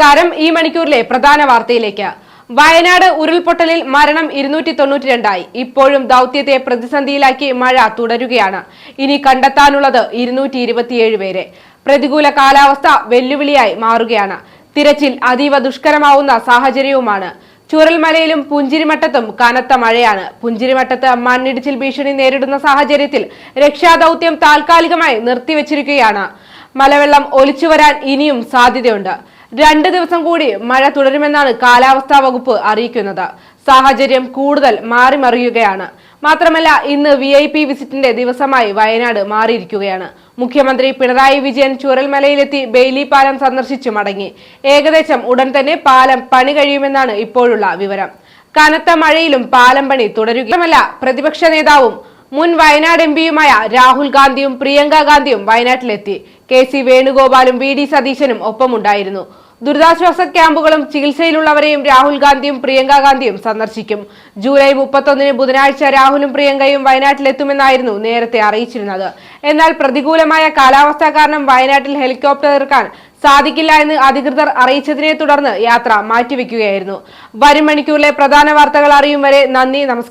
നമസ്കാരം. ഈ മണിക്കൂറിലെ പ്രധാന വാർത്തയിലേക്ക്. വയനാട് ഉരുൾപൊട്ടലിൽ മരണം ഇരുന്നൂറ്റി തൊണ്ണൂറ്റി രണ്ടായി ഇപ്പോഴും ദൗത്യത്തെ പ്രതിസന്ധിയിലാക്കി മഴ തുടരുകയാണ്. ഇനി കണ്ടെത്താനുള്ളത് ഇരുന്നൂറ്റി ഇരുപത്തിയേഴ് പേരെ. പ്രതികൂല കാലാവസ്ഥ വെല്ലുവിളിയായി മാറുകയാണ്. തിരച്ചിൽ അതീവ ദുഷ്കരമാവുന്ന സാഹചര്യവുമാണ്. ചൂരൽമലയിലും പുഞ്ചിരിമട്ടത്തും കനത്ത മഴയാണ്. പുഞ്ചിരിമട്ടത്ത് മണ്ണിടിച്ചിൽ ഭീഷണി നേരിടുന്ന സാഹചര്യത്തിൽ രക്ഷാദൌത്യം താൽക്കാലികമായി നിർത്തിവച്ചിരിക്കുകയാണ്. മലവെള്ളം ഒലിച്ചുവരാൻ ഇനിയും സാധ്യതയുണ്ട്. രണ്ട് ദിവസം കൂടി മഴ തുടരുമെന്നാണ് കാലാവസ്ഥാ വകുപ്പ് അറിയിക്കുന്നത്. സാഹചര്യം കൂടുതൽ മാറിമറിയുകയാണ്. മാത്രമല്ല ഇന്ന് വി ഐ പി വിസിറ്റിന്റെ ദിവസമായി വയനാട് മാറിയിരിക്കുകയാണ്. മുഖ്യമന്ത്രി പിണറായി വിജയൻ ചുരൽമലയിലെത്തി ബെയിലി പാലം സന്ദർശിച്ചു മടങ്ങി. ഏകദേശം ഉടൻ തന്നെ പാലം പണി കഴിയുമെന്നാണ് ഇപ്പോഴുള്ള വിവരം. കനത്ത മഴയിലും പാലം പണി തുടരുകയുമല്ല പ്രതിപക്ഷ നേതാവും മുൻ വയനാട് എം പിയുമായ രാഹുൽ ഗാന്ധിയും പ്രിയങ്ക ഗാന്ധിയും വയനാട്ടിലെത്തി. കെ സി വേണുഗോപാലും വി ഡി സതീശനും ഒപ്പമുണ്ടായിരുന്നു. ദുരിതാശ്വാസ ക്യാമ്പുകളും ചികിത്സയിലുള്ളവരെയും രാഹുൽ ഗാന്ധിയും പ്രിയങ്ക ഗാന്ധിയും സന്ദർശിക്കും. ജൂലൈ മുപ്പത്തൊന്നിന് ബുധനാഴ്ച രാഹുലും പ്രിയങ്കയും വയനാട്ടിലെത്തുമെന്നായിരുന്നു നേരത്തെ അറിയിച്ചിരുന്നത്. എന്നാൽ പ്രതികൂലമായ കാലാവസ്ഥ കാരണം വയനാട്ടിൽ ഹെലികോപ്റ്റർ ഇറക്കാൻ സാധിക്കില്ല എന്ന് അധികൃതർ അറിയിച്ചതിനെ തുടർന്ന് യാത്ര മാറ്റിവെക്കുകയായിരുന്നു. വരും മണിക്കൂറിലെ പ്രധാന വാർത്തകൾ അറിയും വരെ നന്ദി നമസ്കാരം.